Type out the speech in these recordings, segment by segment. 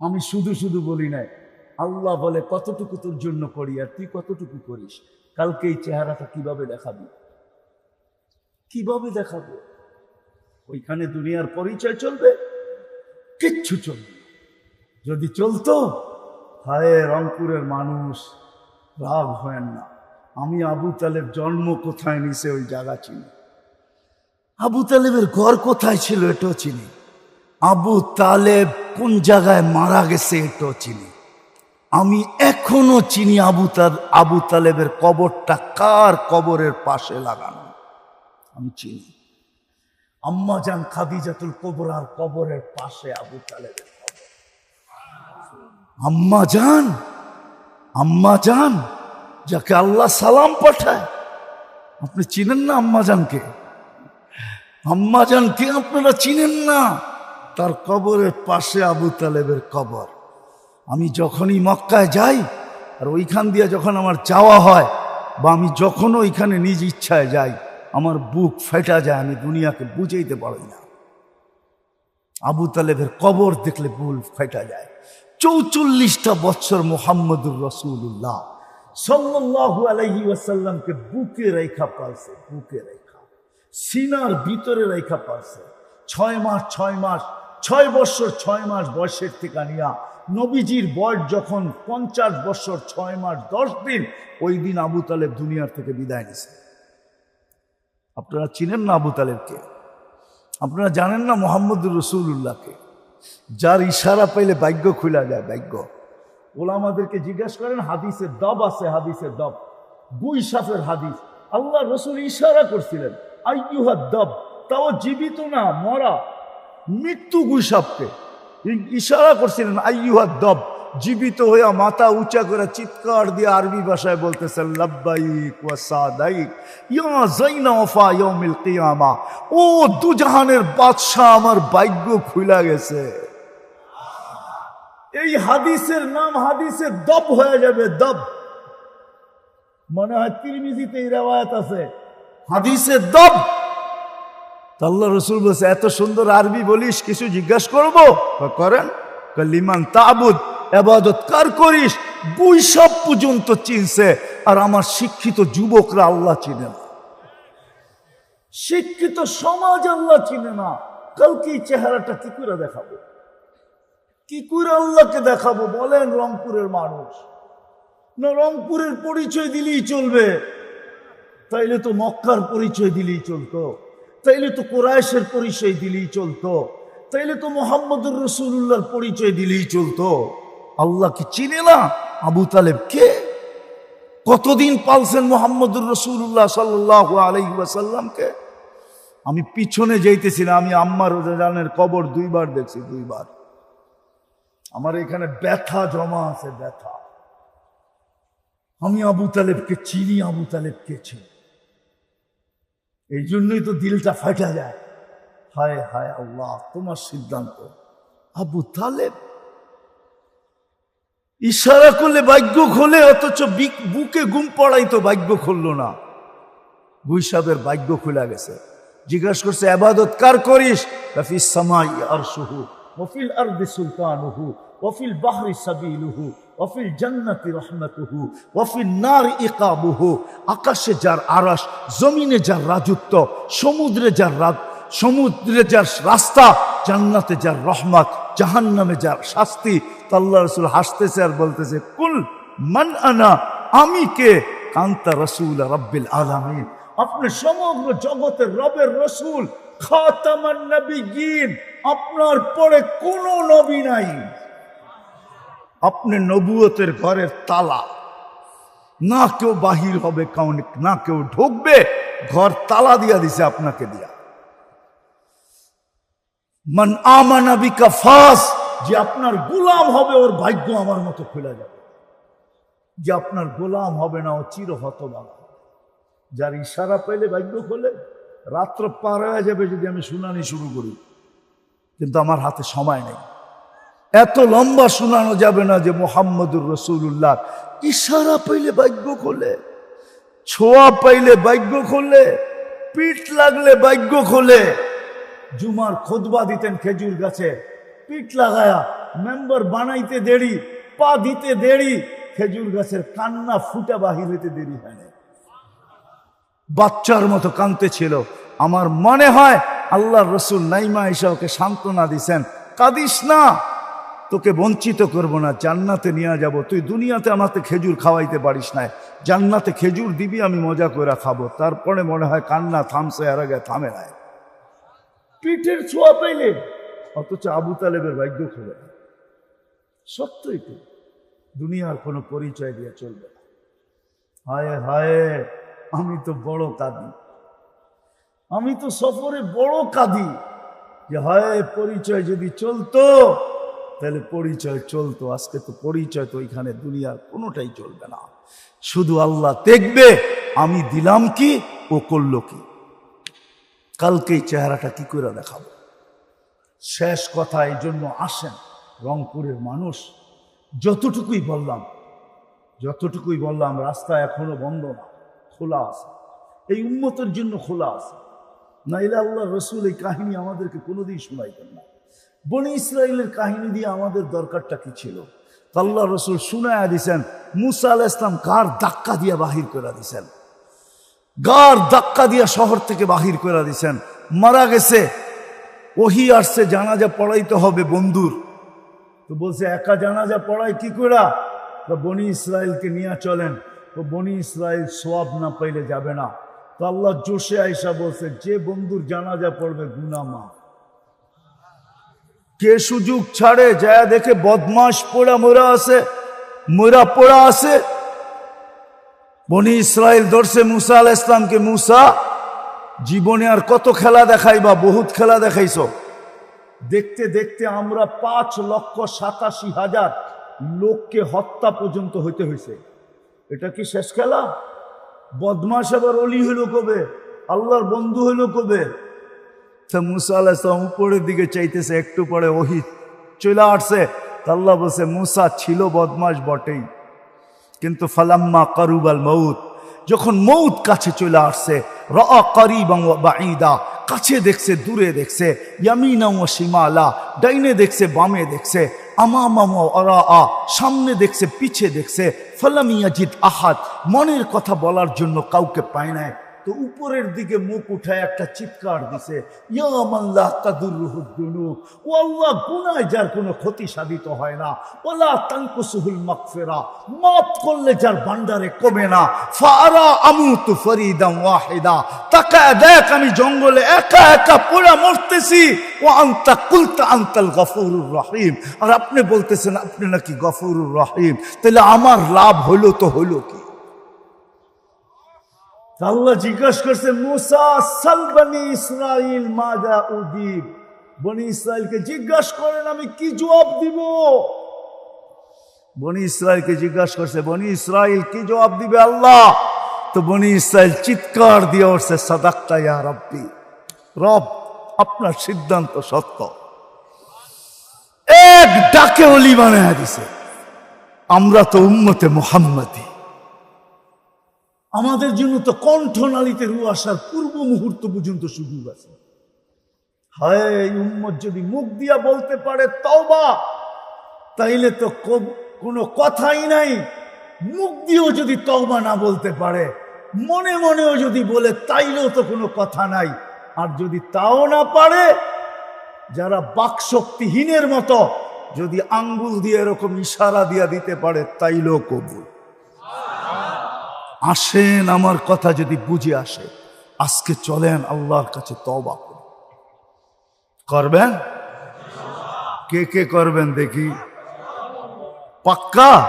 আমি শুধু শুধু বলি নাই, আল্লাহ বলে কতটুকু তোর জন্য করি আর তুই কতটুকু করিস? কালকে এই চেহারাটা কীভাবে দেখাবি? কীভাবে দেখাবো? ওইখানে দুনিয়ার পরিচয় চলবে? কিচ্ছু চলবে যদি চলতো, হায় রংপুরের মানুষ, রাগ হয় না। আমি আবু তালেব জন্ম কোথায় নিছে ওই জায়গা চিনি। আবু তালেবের ঘর কোথায় ছিল এটাও চিনি। আবু তালেব কোন জায়গায় মারা গেছে এটাও চিনি। আমি এখনও চিনি আবু তাল, আবু তালেবের কবরটা কার কবরের পাশে লাগানো। আমি চিনি। আম্মা যান খাদিজাতুল কবরার কবরের পাশে আবু তালেবের কবর। আম্মা যান আম্মা যান যাকে আল্লাহ সালাম পাঠায়। আপনি চিনেন না আম্মা জানকে? আম্মা জানকে আপনারা চিনেন না? তার কবরের পাশে আবু তালেবের কবর। আমি যখনই মক্কায় যাই, আর ওইখান দিয়ে যখন আমার যাওয়া হয়, বা আমি যখন ওইখানে নিজ ইচ্ছায় যাই, আমার বুক ফেটা যায়, আমি দুনিয়াকে বুঝাইতে পারি না। আবু তালেবের কবর দেখলে বুল ফেটা যায়। চৌচল্লিশটা বছর মোহাম্মদুর রসুল্লাহ সাল্লাল্লাহু আলাইহি ওয়াসাল্লামকে বুকে রেখা পালছে, বুকে রেখা। সিনার ভিতরে রেখা পালছে। ছয় মাস ছয় মাস ছয় বছর ছয় মাস বয়সের থেকে নিয়া নবীজির বয়স যখন পঞ্চাশ বছর ছয় মাস দশ দিন, ওই দিন আবু তালেব দুনিয়ার থেকে বিদায় নিছে। আপনারা চিনেন না আবু তালেবকে? আপনারা জানেন না মোহাম্মদুর রসুল্লাহকে যার ইশারা পাইলে ভাগ্য খুলা যায়, ভাগ্য। ওলামাদেরকে জিজ্ঞাসা করেন, হাদিসের দব আছে, হাদিসের দব। গুই সাফের হাদিস। আল্লাহ রসুল ইশারা করছিলেন আই আইয়ুহার দব, তাও জীবিত না, মরা। মৃত্যু গুই সাপকে ইশারা করছিলেন আইয়ুহার দব জীবিত হইয়া মাথা উঁচা করে চিৎকার দিয়ে আরবি ভাষায় বলতেছেন, লাব্বাইক ও দুজাহানের বাদশাহ, আমার ভাগ্য খুলা গেছে। এই হাদিসের নাম হাদিসের দব হয়ে যাবে, দব। মনে হয় তিরমিজিতে এই রেওয়ায়ত আছে। হাদিসের দব। আল্লাহ রসুল বলছে, এত সুন্দর আরবি বলিস, কিছু জিজ্ঞাসা করব? করেন লিমান তাবুদ, এবাদত কার করিস? বুই সব পর্যন্ত চিনছে, আর আমার শিক্ষিত যুবকরা আল্লাহ চিনে না। শিক্ষিত সমাজ আল্লাহ চিনে না। কালকে এই চেহারাটা কি করে দেখাবো? কি করে আল্লাহকে দেখাবো? বলেন রংপুরের মানুষ। না, রংপুরের পরিচয় দিলেই চলবে। তাইলে তো মক্কার পরিচয় দিলেই চলতো। তাইলে তো কোরআশের পরিচয় দিলেই চলতো। তাইলে তো মোহাম্মদুর রসুল্লাহর পরিচয় দিলেই চলতো। আল্লাহ কি চিনে না? আবু তালেব কে? কতদিন পালছেন মোহাম্মদুর রসুল্লাহ সাল্লাহ আলহিবাসাল্লামকে আমি পিছনে যাইতেছিলাম, আমি আম্মার জানের কবর দুইবার দেখছি, দুইবার। আমার এখানে ব্যথা জমা আছে, ব্যথা। আমি আবু তালেবকে চিনি, আবু তালেবকে চিনি। এই জন্যই তো দিলটা ফাটা যায়। হায় হায় আল্লাহ, তোমার সিদ্ধান্ত। আবু তালেব ইশারা করলে ভাগ্য খোলে, অথচ বিক- গুম পড়াই তো ভাগ্য খুললো না। গুইসাবের ভাগ্য খুলে গেছে। জিজ্ঞাসা করছে আবাদত কার করিস? কাফি সামাই আর সুহু ওফিল আরদি সুলতানুহু ওফিল বাহরি সাবিলুহু। ওফিল জান্নাতি নার ইকাবুহু। আকাশে যার আরাস জমিনে যার রাজত্ব, সমুদ্রে যার রাত, সমুদ্রে যার রাস্তা, জান্নাতে যার রহমত, জাহান্নামে যার শাস্তি। তো আল্লাহ রসুল হাসতেছে আর বলতেছে, কুল মান আনা, আমি কে? কান্তা রসুল রব্বিল আলামিন। আপনি সমগ্র জগতের রবের রসুল, খাতামান নবীন আপনার পরে কোনো নবী নাই। আপনি নবুয়তের ঘরের তালা। না কেউ বাহির হবে কাউন, না কেউ ঢুকবে, ঘর তালা দিয়া দিছে আপনাকে দিয়া। মান আমানা বিকা ফাস, যে আপনার গোলাম হবে, ওর ভাগ্য আমার মতো খুলে যাবে। যে আপনার গোলাম হবে না, ও চির হতবালা যার ইশারা পেলে ভাগ্য খোলে, রাত্র পার হয়ে যাবে যদি আমি শুনানি শুরু করি। কিন্তু আমার হাতে সময় নেই। এত লম্বা শোনানো যাবে না যে মোহাম্মদুর রসুল্লাহ ইশারা পাইলে ভাগ্য খোলে, ছোঁয়া পাইলে ভাগ্য খোলে, পিঠ লাগলে ভাগ্য খোলে। জুমার খোদবা দিতেন খেজুর গাছে, পিঠ লাগায়া মেম্বার বানাইতে দেরি, পা দিতে দেরি, খেজুর গাছের কান্না ফুটা বাহির হইতে দেরি হয় বাচ্চার মতো কানতে ছিল। আমার মনে হয় আল্লাহর রসুল নাইমা এসে ওকে সান্ত্বনা দিছেন, কাঁদিস না। তোকে বঞ্চিত করব না, জান্নাতে নিয়ে যাব। তুই দুনিয়াতে আমাকে খেজুর খাওয়াইতে পারিস না জান্নাতে খেজুর দিবি, আমি মজা করে খাব। তারপরে মনে হয় কান্না থামছে আর আগে থামে নাই। পিঠের ছোঁয়া পাইলে, অথচ আবু তালেবের ভাগ্য খুলে না। সত্যই তো, দুনিয়ার কোনো পরিচয় দিয়ে চলবে না। হায় হায়, আমি তো বড় কাঁদি। আমি তো সফরে বড় কাঁদি। যে হায়, পরিচয় যদি চলতো তাহলে পরিচয় চলতো, আজকে তো পরিচয় তো এখানে দুনিয়ার কোনোটাই চলবে না। শুধু আল্লাহ দেখবে, আমি দিলাম কি ও করল কি। কালকে এই চেহারাটা কি করে দেখাবো? শেষ কথা এই জন্য আসেন, রংপুরের মানুষ। যতটুকুই বললাম যতটুকুই বললাম, রাস্তা এখনও বন্ধ না, খোলা আছে। এই উন্মতের জন্য খোলা আছে। নাইলে আল্লাহ রসুল এই কাহিনী আমাদেরকে কোনোদিন শোনাইতেন না। বনি ইসরায়েলের কাহিনী দিয়ে আমাদের দরকারটা কি ছিল? আল্লাহ রসুল শুনায়া দিছেন, মুসা আল ইসলাম কার ধাক্কা দিয়ে বাহির করে দিছেন। গার ধাক্কা দিয়া শহর থেকে বাহির করে দিছেন। মারা গেছে, ওহি আসছে, জানাজা পড়াইতে হবে বন্ধুর। তো বলছে, একা জানাজা পড়াই কি করা বনি ইসরায়েলকে নিয়ে চলেন। তো বনি ইসরায়েল সোয়াব না পাইলে যাবে না। তো আল্লাহ জোশে আইসা বলছে, যে বন্ধুর জানাজা পড়বে গুনা মা কে সুযোগ ছাড়ে? যায় দেখে বদমাস পোড়া মোরা আছে, মোরা পোড়া আছে। বনি ইসরায়েল ধরছে মুসা আল ইসলামকে মুসা, জীবনে আর কত খেলা দেখাইবা? বহুত খেলা দেখাইছো। দেখতে দেখতে আমরা পাঁচ লক্ষ সাতাশি হাজার লোককে হত্যা পর্যন্ত হইতে হয়েছে এটা কি শেষ খেলা? বদমাস আবার অলি হইল কবে? আল্লাহর বন্ধু হইল কবে? তা মুসা আল্লাহ উপরের দিকে চাইতেছে, একটু পরে ওহি চলে আসছে। তা আল্লাহ বলছে, মুসা ছিল বদমাস বটেই। কিন্তু ফালাম্মা কারুবাল মৌত যখন মৌত কাছে চলে আসছে র বাঈদা, কাছে দেখছে, দূরে দেখছে ইয়ামিনা সীমালা ডাইনে দেখছে, বামে দেখছে অরা আ সামনে দেখছে, পিছে দেখছে ফলামিয়াজিদ আহাত মনের কথা বলার জন্য কাউকে পায় নাই। তো উপরের দিকে মুখ উঠায় একটা চিৎকার দিছে ইয়ামাল্লাহ তাদুরুহুদ্দুনু ও আল্লাহ গুনায় যার কোনো ক্ষতি সাধিত হয় না ওলা তাঙ্কুসুহুল মাগফিরা, মাফ করলে যার ভান্ডারে কমে না ফারা আমুতু ফরিদাম ওয়াহিদা তাকায় দেখ আমি জঙ্গলে একা একা পোড়া মরতেছি ও আন্তা কুলতা আন্তাল গফুরুর রহিম। আর আপনি বলতেছেন, আপনি নাকি গফুরুর রহিম, তাহলে আমার লাভ হলো তো হলো কি? আল্লাহ জিজ্ঞাসা করছে, মুসা সালবানি ইসরাইল মাজা উদিব? বনি ইসরায়েলকে জিজ্ঞাসা করেন, আমি কি জবাব দিব? বনি ইসরায়েলকে জিজ্ঞাসা করছে, বনি ইসরায়েল কি জবাব দিবে আল্লাহ? তো বনি ইসরায়েল চিৎকার দিয়ে উঠছে, সাদাক্তা ইয়া রব্বি। রব, আপনার সিদ্ধান্ত সত্য। এক ডাকে অলি বানায় দিছে, আমরা তো উম্মতে মোহাম্মদী। আমাদের জন্য তো কণ্ঠনালীতে রু আসার পূর্ব মুহূর্ত পর্যন্ত সুযোগ আছে। হায় উম্মত যদি মুখ দিয়া বলতে পারে তওবা, তাইলে তো কোনো কথাই নাই। মুখ দিয়েও যদি তওবা না বলতে পারে, মনে মনেও যদি বলে, তাইলেও তো কোনো কথা নাই। আর যদি তাও না পারে, যারা বাকশক্তিহীনের মতো যদি আঙ্গুল দিয়ে এরকম ইশারা দিয়া দিতে পারে, তাইলেও কবুল। আসেন, আমার কথা যদি বুঝে আসে, আজকে চলেন আল্লাহর কাছে করুন করবেন? কে কে করবেন দেখি? পাক্কা?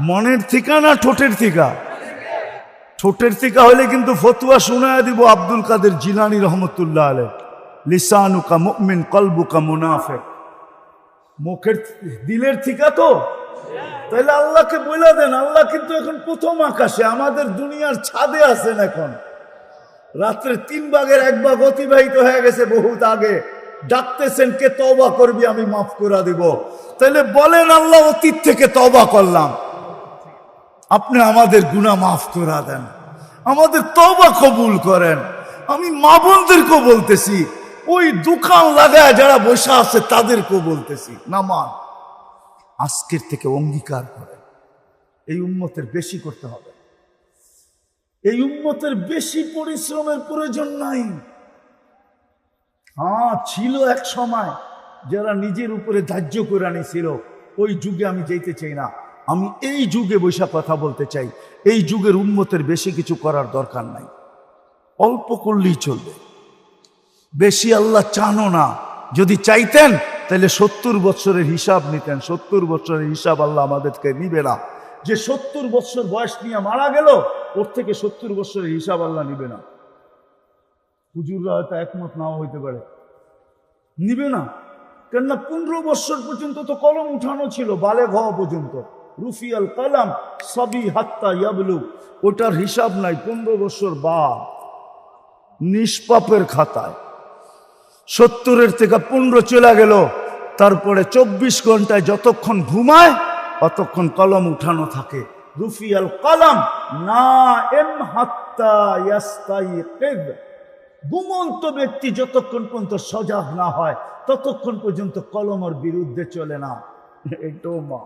মনের থিকা না ঠোঁটের থিকা ঠোঁটের থিকা হলে কিন্তু ফতুয়া শোনায় দিব আব্দুল কাদের জিলানি রহমতুল্লাহ আলে লিসানুকা মুমিন, কলবুকা মুনাফে মুখের, দিলের থিকা তো? তাহলে আল্লাহকে বলে দেন, আল্লাহ কিন্তু এখন প্রথম আকাশে, আমাদের দুনিয়ার ছাদে আছেন এখন। রাত্রে তিন ভাগের এক ভাগ অতিবাহিত হয়ে গেছে বহুত আগে। ডাকতেছেন, কে তবা করবি আমি মাফ করে দিব। তাহলে বলেন, আল্লাহ অতীত থেকে তবা করলাম। আপনি আমাদের গুণা মাফ করে দেন। আমাদের তবা কবুল করেন। আমি মা বোনদেরকেও বলতেছি, ওই দোকান লাগায় যারা বসে আছে তাদেরকেও বলতেছি নামান আজকের থেকে অঙ্গীকার করে এই উম্মতের বেশি করতে হবে। এই উম্মতের বেশি পরিশ্রমের প্রয়োজন নাই। হ্যাঁ ছিল এক সময় যারা নিজের উপরে ধার্য করে আনিছিল ওই যুগে আমি যেতে চাই না। আমি এই যুগে বৈশা কথা বলতে চাই। এই যুগের উন্মতের বেশি কিছু করার দরকার নাই। অল্প করলেই চলবে। বেশি আল্লাহ চানো না। যদি চাইতেন তাহলে সত্তর বৎসরের হিসাব নিতেন, সত্তর বছরের হিসাব আল্লাহ আমাদেরকে নিবে না। যে সত্তর বৎসর বয়স নিয়ে মারা গেল, ওর থেকে সত্তর বৎসরের হিসাব আল্লাহ নিবে না। হুজুররা হয়তো একমত নাও হইতে পারে। নিবে না। কেননা পনেরো বৎসর পর্যন্ত তো কলম উঠানো ছিল বালে হওয়া পর্যন্ত। রুফিয়াল কালাম, সবই হাত্তা ইয়াবলু। ওটার হিসাব নাই, পনেরো বৎসর বা নিষ্পাপের খাতায়। সত্তরের থেকে পনেরো চলে গেল। তারপরে চব্বিশ ঘন্টায় যতক্ষণ ঘুমায়, অতক্ষণ কলম উঠানো থাকে। রুফিয়াল কলম, না এম ঘুমন্ত ব্যক্তি যতক্ষণ পর্যন্ত সজাগ না হয়, ততক্ষণ পর্যন্ত কলমের বিরুদ্ধে চলে না। মা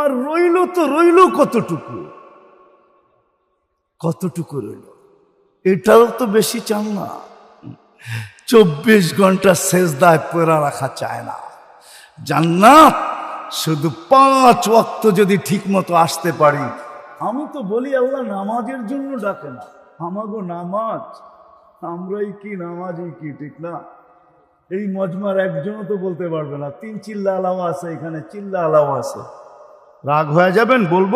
আর রইল তো রইল কতটুকু? কতটুকু রইল? এটাও তো বেশি চান না। চব্বিশ ঘণ্টা শেষ দায় পড়া রাখা চায় না। জান্নাত শুধু পাঁচ ওয়াক্ত যদি ঠিক মতো আসতে পারি, আমি তো বলি আল্লাহ নামাজের জন্য ডাকে না। আমাগো নামাজ, আমরাই কি নামাজই কি, ঠিক না? এই মজমার একজনও তো বলতে পারবে না, তিন চিল্লা আলাও আছে এখানে, চিল্লা আলাও আছে। রাগ হয়ে যাবেন, বলব?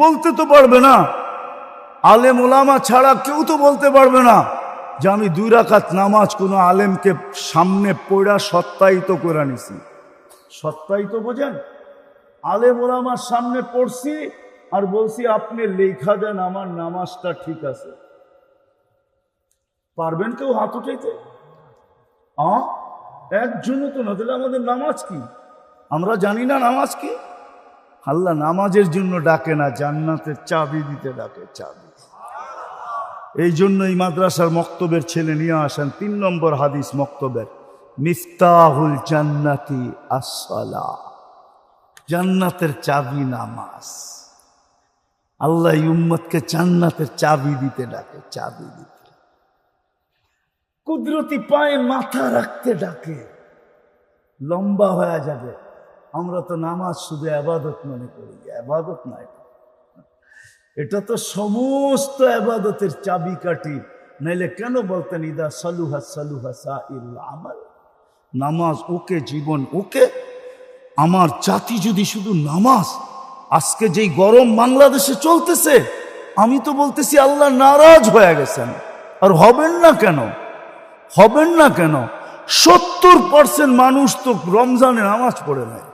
বলতে তো পারবে না। আলেম ওলামা ছাড়া কেউ তো বলতে পারবে না। যে আমি দুই রাকাত নামাজ কোনো আলেমকে সামনে পড়া সত্যায়িত করে নিছি সত্যায়িত বোঝেন? আলেম ওরা আমার সামনে পড়ছি আর বলছি, আপনি লেখা দেন, আমার নামাজটা ঠিক আছে। পারবেন কেউ হাত উঠাইতে? আ? একজনও তো না, তাহলে আমাদের নামাজ কি? আমরা জানি না নামাজ কি। আল্লাহ নামাজের জন্য ডাকে না, জান্নাতের চাবি দিতে ডাকে, চাবি। এই জন্য এই মাদ্রাসার মক্তবের ছেলে নিয়ে আসেন তিন নম্বর হাদিস মক্তবের। মিফতাহুল জান্নাতি আসসালা। জান্নাতের চাবি নামাজ। আল্লাহ উম্মতকে জান্নাতের চাবি দিতে ডাকে, চাবি দিতে। কুদরতি পায়ে মাথা রাখতে ডাকে। লম্বা হয়ে যাবে। আমরা তো নামাজ শুধু আবাদত মনে করি, আবাদত না এটা তো সমস্ত আবাদতের চাবি চাবিকাঠি। নাইলে কেন বলতেন, ইদা সালুহা সালুহা সাইল আমাল? নামাজ ওকে, জীবন ওকে। আমার জাতি যদি শুধু নামাজ, আজকে যেই গরম বাংলাদেশে চলতেছে, আমি তো বলতেছি আল্লাহ নারাজ হয়ে গেছেন। আর হবেন না কেন? হবেন না কেন? সত্তর পার্সেন্ট মানুষ তো রমজানে নামাজ পড়ে নাই।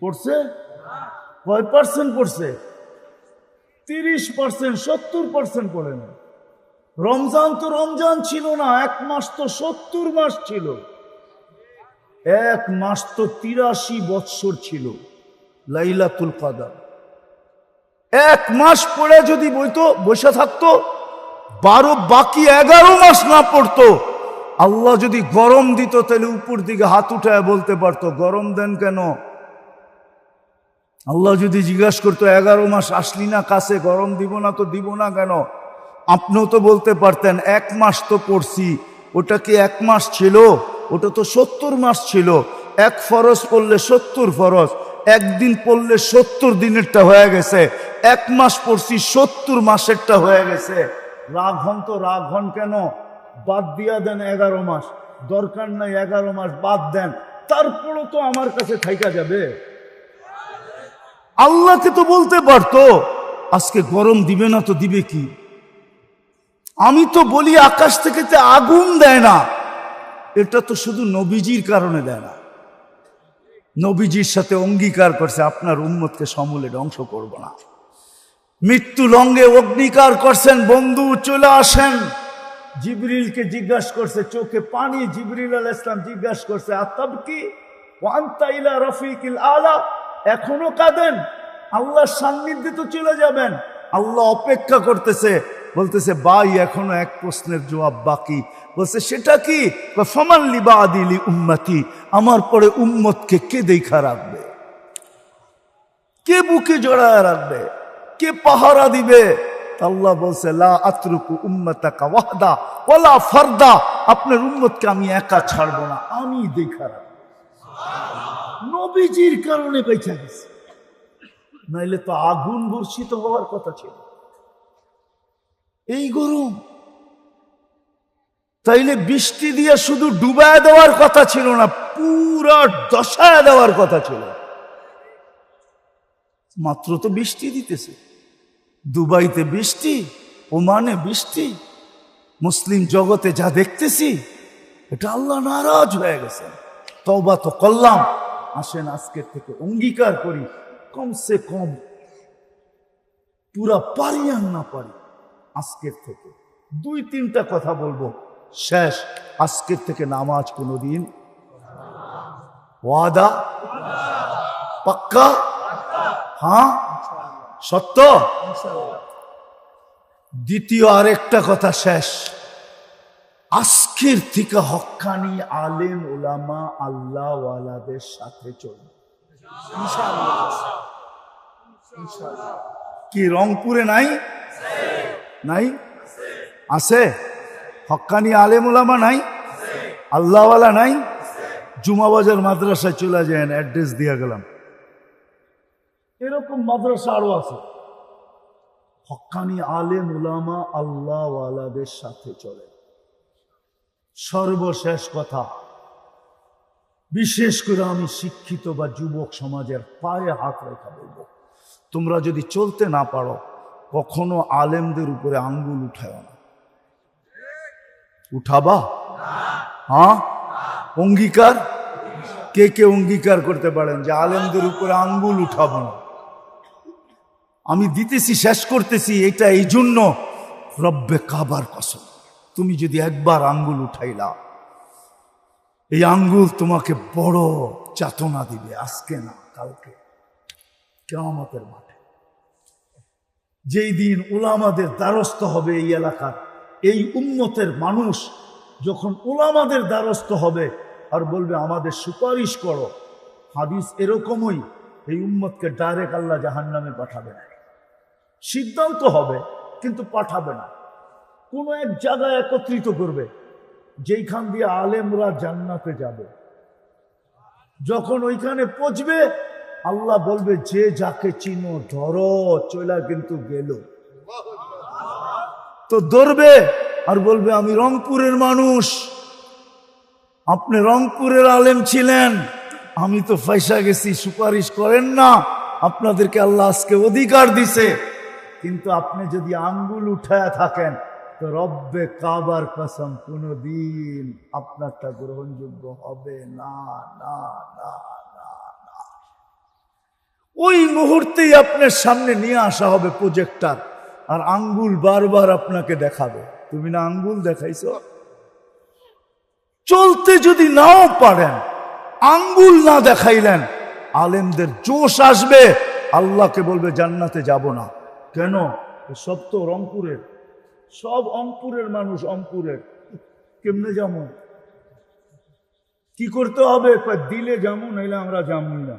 পড়ছে? কয় পার্সেন্ট পড়ছে? তিরিশ পার্সেন্ট, সত্তর পার্সেন্ট পড়ে না। রমজান তো রমজান ছিল না, এক মাস তো সত্তর মাস ছিল। এক মাস তো তিরাশি বৎসর ছিল, লাইলাতুল কাদার। এক মাস পরে যদি বইতো, বসে থাকতো, বারো বাকি এগারো মাস না পড়তো, আল্লাহ যদি গরম দিত, তাহলে উপর দিকে হাত উঠায় বলতে পারতো, গরম দেন কেন? আল্লাহ যদি জিজ্ঞাসা করতো, এগারো মাস আসলি না কাছে, গরম দিব না তো দিব না কেন? আপনিও তো বলতে পারতেন, এক মাস তো পড়ছি, ওটা কি এক মাস ছিল? ওটা তো সত্তর মাস ছিল। এক ফরজ পড়লে সত্তর ফরজ, একদিন পড়লে সত্তর দিনেরটা হয়ে গেছে। এক মাস পড়ছি, সত্তর মাসেরটা হয়ে গেছে। রাগ হন তো, রাগ হন কেন? বাদ দিয়া দেন এগারো মাস, দরকার নাই এগারো মাস বাদ দেন, তারপরও তো আমার কাছে থাইকা যাবে। আল্লাহকে তো বলতে পারতো, আজকে গরম দিবে না তো দিবে কি? আমি তো বলি আকাশ থেকে যে আগুন দেয় না, এটা তো শুধু নবীজির কারণে দেয় না। নবীজির সাথে অঙ্গীকার করছে, আপনার উম্মতকে সমূলে ধ্বংস করব না। মৃত্যু লঙ্গে অগ্নিকার করছেন, বন্ধু চলে আসেন। জিবরিলকে জিজ্ঞাসা করছে, চোখে পানি, জিবরিল আল ইসলাম জিজ্ঞাসা করছে আত্মাব কি? ওয়ান্তাইলা রফিকিল আলা? এখনও কাঁদেন। আল্লাহর সান্নিধ্যে তো চলে যাবেন। আল্লাহ অপেক্ষা করতেছে। বলতেছে বাই এখনও এক প্রশ্নের জবাব বাকি। বলছে, সেটা কি? ফমান লিবা আদিলি উম্মতি, আমার পরে উম্মতকে কে দেখা রাখবে? কে বুকে জড়ায় রাখবে? কে পাহারা দিবে? আল্লাহ বলছে, লা আতরুকু উম্মতাকা ওয়াহদা ওয়ালা ফারদা। আপনার উম্মতকে আমি একা ছাড়বো না, আমি দেখা রাখব। নবীজির কারণে বেঁচে গেছে। নাইলে তো আগুন বর্ষিত হওয়ার কথা ছিল। এই গরম, তাইলে বৃষ্টি দিয়ে শুধু ডুবায় দেওয়ার কথা ছিল না, পুরা দশায় দেওয়ার কথা ছিল। মাত্র তো বৃষ্টি দিতেছে। দুবাইতে বৃষ্টি, ওমানে বৃষ্টি, মুসলিম জগতে যা দেখতেছি, এটা আল্লাহ নারাজ হয়ে গেছে। তওবা তো করলাম। আসেন আজকের থেকে অঙ্গীকার করি। কমসে কম পুরা পারি আর না পারি আজকের থেকে। দুই তিনটা কথা বলব। শেষ আজকের থেকে নামাজ কোনোদিন ওয়াদা পাক্কা? হ্যাঁ? সত্য? দ্বিতীয় আরেকটা কথা শেষ। আজকের থেকে হকানি আলেম ওলামা আল্লাহ ওয়ালাদের সাথে চলবে। কি, রংপুরে নাই? নাই? আছে? হক্কানি আলেম ওলামা নাই? আল্লাহওয়ালা নাই? জুমাবাজার মাদ্রাসায় চলে যায় অ্যাড্রেস দিয়ে গেলাম। এরকম মাদ্রাসা আরও আছে। হক্কানি আলেম উলামা আল্লাহওয়ালাদের সাথে চলে। সর্বশেষ কথা। বিশেষ করে আমি শিক্ষিত বা যুবক সমাজের পায়ে হাত রেখা বলব, তোমরা যদি চলতে না পারো, কখনো আলেমদের উপরে আঙ্গুল উঠায় না। উঠাবা? হ্যাঁ? অঙ্গীকার? কে কে অঙ্গীকার করতে পারেন যে আলেমদের উপরে আঙ্গুল উঠাবো না? আমি দিতেছি, শেষ করতেছি, এটা এই জন্য। রব্বে কাবার কসম। তুমি যদি একবার আঙ্গুল উঠাইলা, এই আঙ্গুল তোমাকে বড় চাতনা দিবে আজকে না, কালকে কেমতের মাঠে। যেই দিন ওলামাদের দ্বারস্থ হবে এই এলাকার, এই উন্নতের মানুষ যখন ওলামাদের দ্বারস্থ হবে আর বলবে, আমাদের সুপারিশ করো। হাদিস এরকমই এই উম্মতকে ডাইরেক্ট আল্লাহ জাহান নামে পাঠাবে না। সিদ্ধান্ত হবে, কিন্তু পাঠাবে না। কোনো এক জায়গায় একত্রিত করবে, যেইখান দিয়ে আলেমরা জান্নাতে যাবে। যখন ওইখানে পচবে আল্লাহ বলবে, যে যাকে চিনো, ধরো চলা কিন্তু গেল। তো ধরবে আর বলবে, আমি রংপুরের মানুষ। আপনি রংপুরের আলেম ছিলেন। আমি তো পয়সা গেছি, সুপারিশ করেন না। আপনাদেরকে আল্লাহ আজকে অধিকার দিছে। কিন্তু আপনি যদি আঙ্গুল উঠায় থাকেন তো রব্বে কাবার কসম, কোনদিন আপনারটা গ্রহণযোগ্য হবে না না না ওই মুহূর্তেই আপনার সামনে নিয়ে আসা হবে প্রজেক্টার আর আঙ্গুল বারবার আপনাকে দেখাবে। তুমি না আঙ্গুল দেখাইছো? চলতে যদি নাও পারেন, আঙ্গুল না দেখাইলেন, আলেমদের জোশ আসবে। আল্লাহকে বলবে, জান্নাতে যাব না। কেন? সব তো রংপুরের। সব অঙ্কুরের মানুষ অঙ্কুরের। কেমনে যাব? কি করতে হবে? দিলে যাব, নাইলে আমরা যাবই না।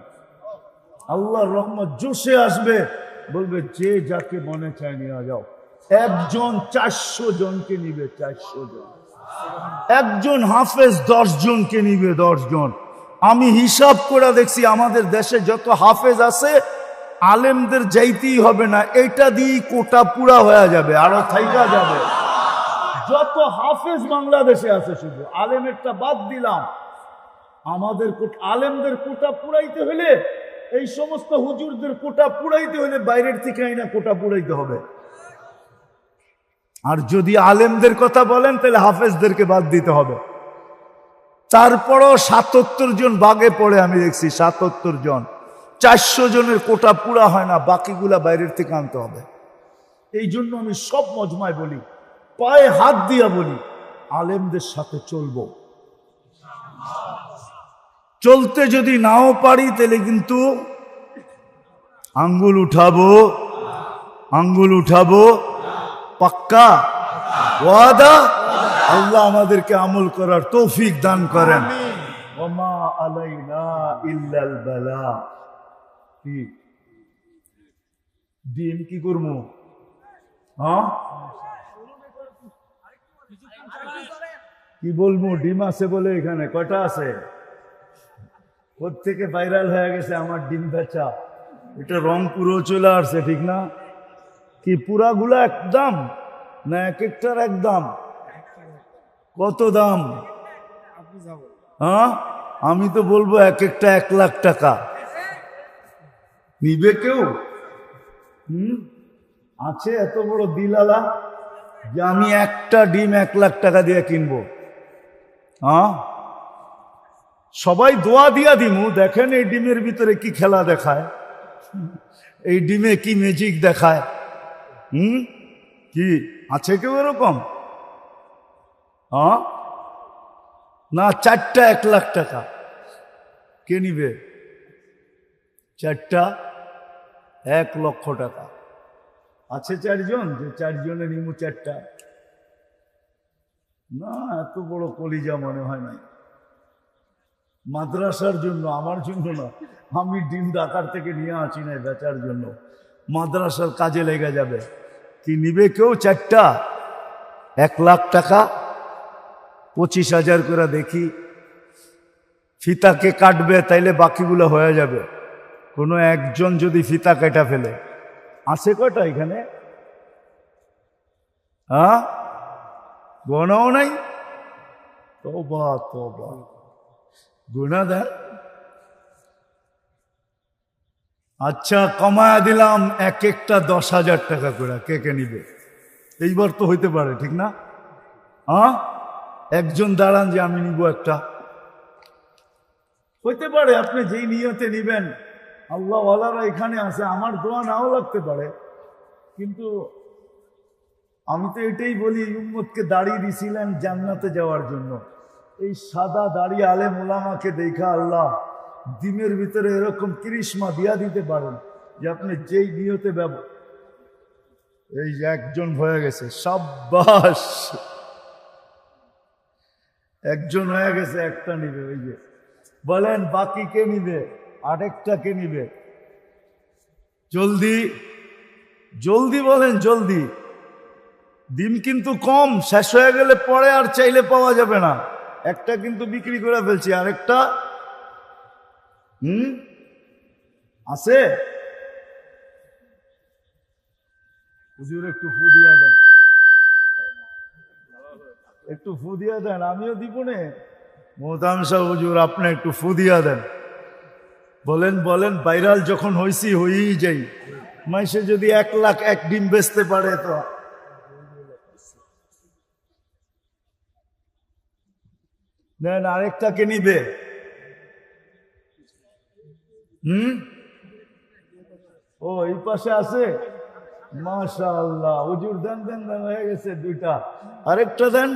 আল্লাহ রহমত জোশে আসবে। বলবে, যে যাকে মনে চায় নিয়ে যাও। একজন চারশো জনকে নিবে, চারশো জন। একজন হাফেজ, দশ জনকে নিবে, দশ জন। আমি হিসাব করে দেখছি, আমাদের দেশে যত হাফেজ আছে আলেমদের যাইতেই হবে না, এটা দিয়েই কোটা পুরা হয়ে যাবে, আরও থাইকা যাবে। যত হাফেজ বাংলাদেশে আছে শুধু, আলেমেরটা বাদ দিলাম। আমাদের আলেমদের কোটা পুরাইতে হলে, এই সমস্ত হুজুরদের কোটা পুরাইতে হলে বাইরের থেকে আইনা কোটা পুরাইতে হবে। আর যদি আলেমদের কথা বলেন, তাহলে হাফেজদেরকে বাদ দিতে হবে। তারপরও সাতাত্তর জন বাগে পড়ে আমি দেখছি, সাতাত্তর জন। চারশো জনের কোটা পুরা হয় না বাকিগুলা বাইরের থেকে আনতে হবে। এই জন্য আমি সব মজমায় বলি পায়ে হাত দিয়া বলি আলেমদের সাথে চলবো। চলতে যদি নাও পারি তাহলে কিন্তু আঙ্গুল উঠাবো আঙ্গুল উঠাবো। পাক্কা? ওয়াদা? আল্লাহ আমাদেরকে আমল করার তৌফিক দান করেন। ওমা আলাইনা ইল্লাল বালা। কি? ডিম কি করব? হ্যাঁ? কি বলব? ডিম আছে বলে এখানে। কটা আছে? থেকে ভাইরাল হয়ে গেছে আমার ডিম বেচা। এটা রং পুরো চলে আসছে ঠিক না? কি পুরাগুলা একদম? না এক একটার একদম? কত দাম? হ্যাঁ? আমি তো বলব এক একটা এক লাখ টাকা। নিবে কেউ? হুম? আছে এত বড় দিলালা যে আমি একটা ডিম এক লাখ টাকা দিয়ে কিনবো। হ্যাঁ? সবাই দোয়া দিয়া দিমু, দেখেন এই ডিমের ভিতরে কি খেলা দেখায়। এই ডিমে কি ম্যাজিক দেখায়। হুম? কি? আছে কেউ এরকম? হ্যাঁ? না, চারটা এক লাখ টাকা। কে নিবে? চারটা, এক লক্ষ টাকা। আছে চারজন? যে চারজনে নিমু চারটা। না, এত বড় কলিজা মনে হয় নাই। মাদ্রাসার জন্য, আমার জন্য না, আমি ডিম ডাকার থেকে নিয়ে আসি নাই বেচার জন্য। মাদ্রাসার কাজে লেগে যাবে। কি নিবে কেউ চারটা? এক লাখ টাকা? পঁচিশ হাজার করে দেখি। ফিতাকে কাটবে, তাইলে বাকিগুলো হয়ে যাবে। কোনো একজন যদি ফিতা কেটা ফেলে। আছে কটা এখানে? হ্যাঁ? গণও নাই? তোবা তোবা গুণা দেন আচ্ছা কমায়া দিলাম এক একটা দশ হাজার টাকা করে। কে কে নিবে? এইবার তো হইতে পারে, ঠিক না? হ্যাঁ? একজন দাঁড়ান যে আমি নিব একটা। হইতে পারে, আপনি যেই নিয়তে নিবেন। আল্লাহওয়ালারা এখানে আছে, আমার দোয়া নাও লাগতে পারে। কিন্তু আমি তো এটাই বলি উম্মতকে দাঁড়িয়ে দিছিলেন জান্নাতে যাওয়ার জন্য। এই সাদা দাড়ি আলে মোলামাকে দেখা আল্লাহ ডিমের ভিতরে এরকম কৃষ্মা দিয়া দিতে পারেন যে আপনি যেই নিয়তে ব্যব এই যে একজন হয়ে গেছে সাব্বাস একজন হয়ে গেছে, একটা নিবে, ওই যে। বলেন, বাকি কে নিবে? আরেকটা কে নিবে? জলদি। জলদি বলেন, জলদি। ডিম কিন্তু কম, শেষ হয়ে গেলে পরে আর চাইলে পাওয়া যাবে না। একটা কিন্তু বিক্রি করে ফেলছি, আরেকটা? হুম? আছে? হুজুর, একটু ফু দিয়া দেন। একটু ফু দিয়া দেন, আমিও দিব নে। মোহতাম শাহ হুজুর, আপনি একটু ফু দিয়া দেন। বলেন বলেন, ভাইরাল যখন হইছি, হইই যাই। মাইসে যদি এক লাখ এক ডিম বেচতে পারে তো। নেন আরেকটাকে নিবে? হুম? ও, এই পাশে আছে? মাশা আল্লাহ হুজুর, দেন দেন দেন, হয়ে গেছে দুইটা। আরেকটা দেন।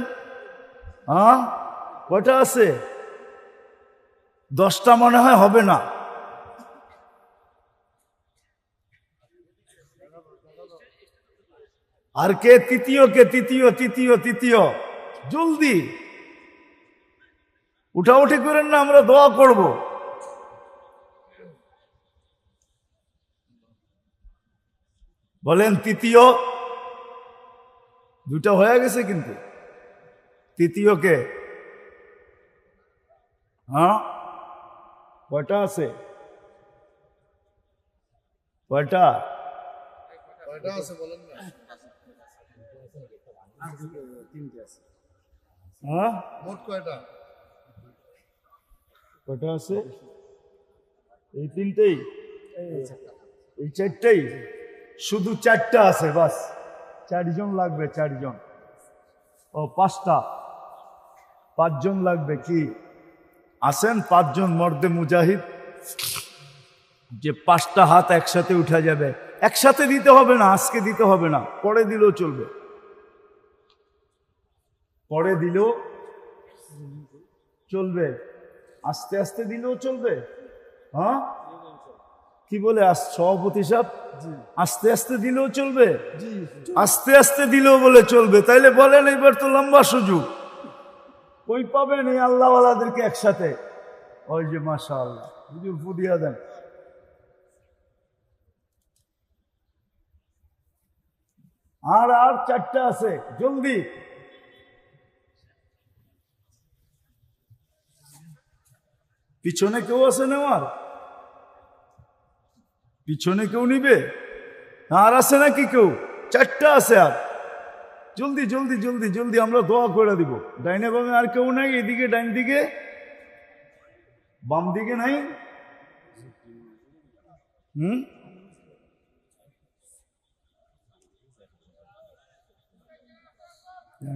হ্যাঁ কটা আছে? দশটা মনে হয় হবে না। আর কে তৃতীয় কে তৃতীয় তৃতীয় তৃতীয়? জলদি। উঠাউঠি করেন না, আমরা দোয়া করব। বলেন, তৃতীয়? দুটা হয়ে গেছে কিন্তু। তৃতীয় কে? হ্যাঁ? কয়টা আছে? কয়টা? কয়টা আছে বলেন? হ্যাঁ? মোট কয়টা? কয়টা আছে? এই তিনটেই? এই চারটেই? শুধু চারটা আছে বাস। চারজন লাগবে চারজন। ও পাঁচটা। পাঁচজন লাগবে কি? আসেন পাঁচজন মর্দে মুজাহিদ। যে পাঁচটা হাত একসাথে উঠা যাবে। একসাথে দিতে হবে না আজকে দিতে হবে না পরে দিলেও চলবে। পরে দিলেও চলবে। আস্তে আস্তে দিলেও চলবে। হ্যাঁ? কি বলে সভাপতি সাহেব? আস্তে আস্তে দিলেও চলবে। আস্তে আস্তে দিলেও বলে চলবে। তাইলে বলেন এবার তো লম্বা সুযোগ। ওই পাবেন এই আল্লাহওয়ালাদেরকে একসাথে? ওই যে মাসা আল্লাহ হুজুর ফুদিয়া দেন। আর আর চারটা আছে। জলদি। পিছনে কেউ আছে নেওয়ার পিছনে কেউ নিবে? আর আছে নাকি কেউ? চারটা আছে আর। জলদি জলদি জলদি জলদি আমরা দোয়া করে দিব। ডাইনে বামে আর কেউ নাই, এদিকে, ডাইন দিকে। বাম দিকে নাই? হুম?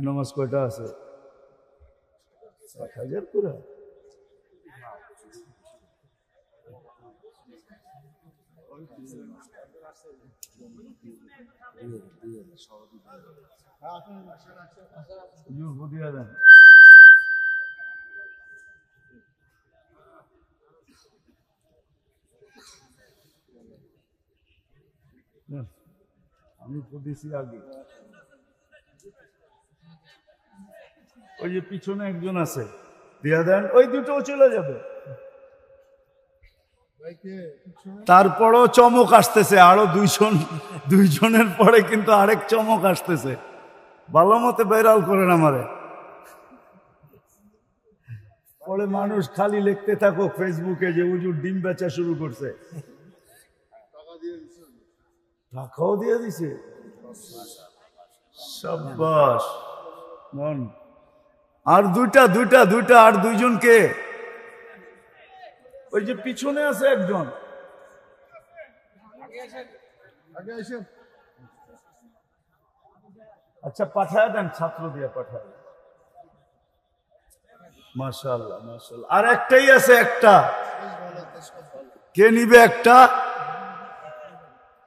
নামাজ কয়টা আছে? এক হাজার করে হুজুর বুঝিয়ে দেন নেন, আমি বুঝেছি আগে ওই যে পিছনে একজন আছে। দিয়া দেন ওই দুটো চলে যাবে। তারপরও চমক আসতেছে, আরও দুইজন, দুইজনের পরে কিন্তু আরেক চমক আসতেছে। ভালো মতে বেরাল করেন আমারে। পরে মানুষ খালি লিখতে থাকো ফেসবুকে যে উজুর ডিম বেচা শুরু করছে। টাকাও দিয়ে দিছে। আর দুইটা দুইটা দুইটা, আর দুইজনকে ওই যে পিছনে আছে একজন। আচ্ছা পাঠায় দেন ছাত্র দিয়ে পাঠায়। মাশাল্লাহ মাশাল্লাহ আর একটাই আছে একটা। কে নিবে একটা?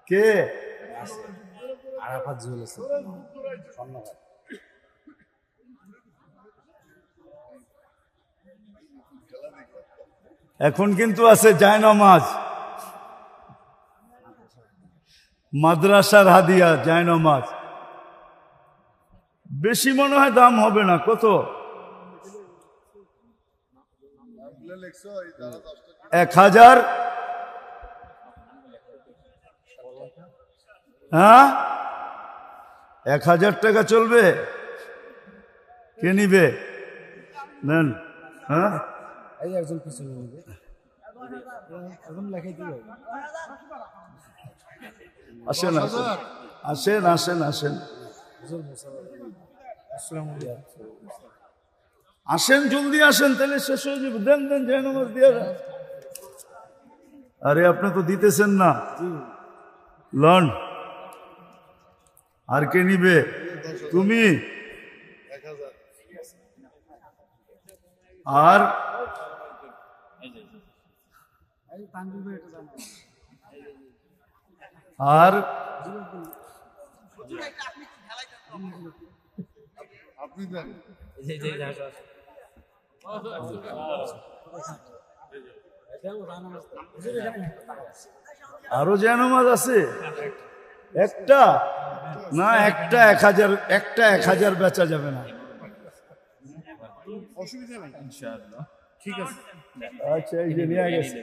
কে? আরাফাত জুয়েল আছে এখন কিন্তু আছে জায়নমাজ মাদ্রাসার হাদিয়া জায়নমাজ বেশি মনে হয় দাম হবে না, কত? এক হাজার? হ্যাঁ? এক হাজার টাকা চলবে? কে নিবে? নেন হ্যাঁ? এই একজন পিছনে নিবে লেখাই আসেন আসেন। আসেন আসেন আসেন। জলদি আসেন, তাহলে শেষ হয়ে যাবে। দেন দেন জয় নামাজ দিয়ে আরে, আপনি তো দিতেছেন না। লন, আর কে নিবে? তুমি। হাজার আর আর আরও জানামাজ আছে। একটা? না একটা এক হাজার একটা এক হাজার বেচা যাবে না। অসুবিধা নাই। ঠিক আছে আচ্ছা এই যে নিয়ে গেছে।